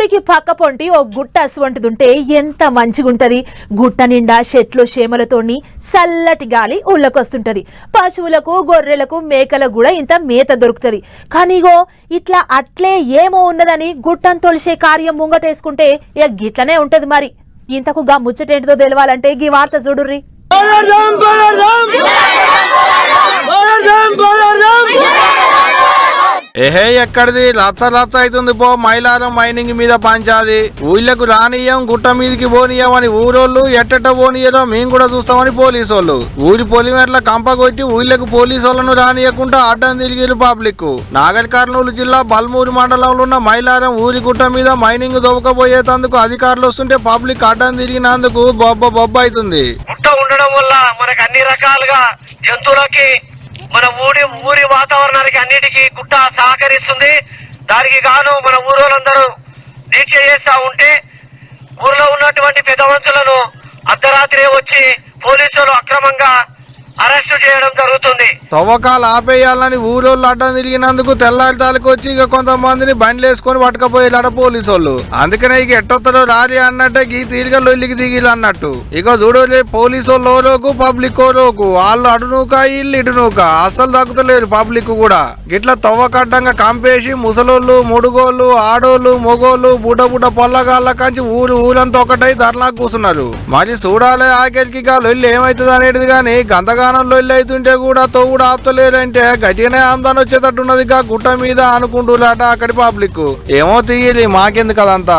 ఊరికి పక్క పొంటి ఓ గుట్ట అసువంటిదుంటే ఎంత మంచిగుంటది. గుట్ట నిండా చెట్లు చేమలతోని చల్లటి గాలి ఊళ్ళకొస్తుంటది. పశువులకు గొర్రెలకు మేకలకు కూడా ఇంత మేత దొరుకుతది. కానీగో ఇట్లా అట్లే ఏమో ఉన్నదని గుట్టను తొలిసే కార్యం ముంగటేసుకుంటే ఇక గిట్లనే ఉంటది మరి. ఇంతకు గా ముచ్చటేంటిదో తెలవాలంటే గీ వార్త చూడుర్రీ. ఏహే ఎక్కడిది? లచ్చ లచ్చ అవుతుంది పో మైలారం మైనింగ్ మీద పంచాది. ఊళ్ళకు రానియం గుట్ట మీదకి పోనీయం అని ఊరోళ్ళు ఎట్టెట్ట పోనీయడం మేము కూడా చూస్తామని పోలీసు వాళ్ళు ఊరి పొలిమేరల కంప కొట్టి ఊళ్ళకు పోలీసు వాళ్ళను రానియకుండా అడ్డం తిరిగిరు పబ్లిక్ నాగర్ కర్నూలు జిల్లా బల్మూరు మండలంలో ఉన్న మైలారం ఊరి గుట్ట మీద మైనింగ్ దొవకపోయేటందుకు అధికారులు వస్తుంటే పబ్లిక్ అడ్డం తిరిగినందుకు బొబ్బ బొబ్బ అవుతుంది. గుట్ట ఉండడం వల్ల మనకు అన్ని రకాలుగా జంతువులకి మన ఊరి ఊరి వాతావరణానికి అన్నిటికీ గుట్ట సహకరిస్తుంది. దానికి గాను మన ఊరోళ్ళందరూ దీక్ష చేస్తా ఉంటే ఊర్లో ఉన్నటువంటి పెద్ద మనుషులను అర్ధరాత్రి వచ్చి పోలీసులు అక్రమంగా చేయడం జరుగుతుంది. తవ్వకాలు ఆపేయాలని ఊరోళ్ళు అడ్డం తిరిగినందుకు తెల్లారి తాలకు వచ్చి ఇక కొంతమందిని బండ్లు వేసుకొని పట్టుకపోయేలాడ పోలీసు వాళ్ళు అందుకనే ఇక ఎట్టొత్తడో రాలి అన్నట్టే గీ తీరిక లొల్లికి దిగిలు అన్నట్టు. ఇక చూడలే పోలీసు వాళ్ళు ఓలోకు పబ్లిక్ ఓలోకు వాళ్ళు అడునూక ఇల్లు ఇటునూక అస్సలు తగ్గుతలేరు పబ్లిక్ కూడా. గిట్ల తవ్వకడ్డంగా కంపేసి ముసలోళ్ళు ముడుగోళ్ళు ఆడోళ్ళు మొగోళ్ళు బుడ్డ బుడ్డ పొల్లగాళ్ళ కంచి ఊరు ఊరంతా ఒకటై ధర్నా కూర్చున్నారు మరి చూడాలి ఆఖరికి ఇక లొల్లి ఏమైతుంది అనేది కానీ గంధగానం లొల్లి అవుతుంటే కూడా తోగుడు ఆపుతలేదంటే గట్టిగానే ఆమ్దాన్ వచ్చేటట్టున్నది గుట్ట మీద అనుకుంటున్నారట అక్కడి పబ్లిక్ ఏమో తీయాలి మాకెందుకు అదంతా?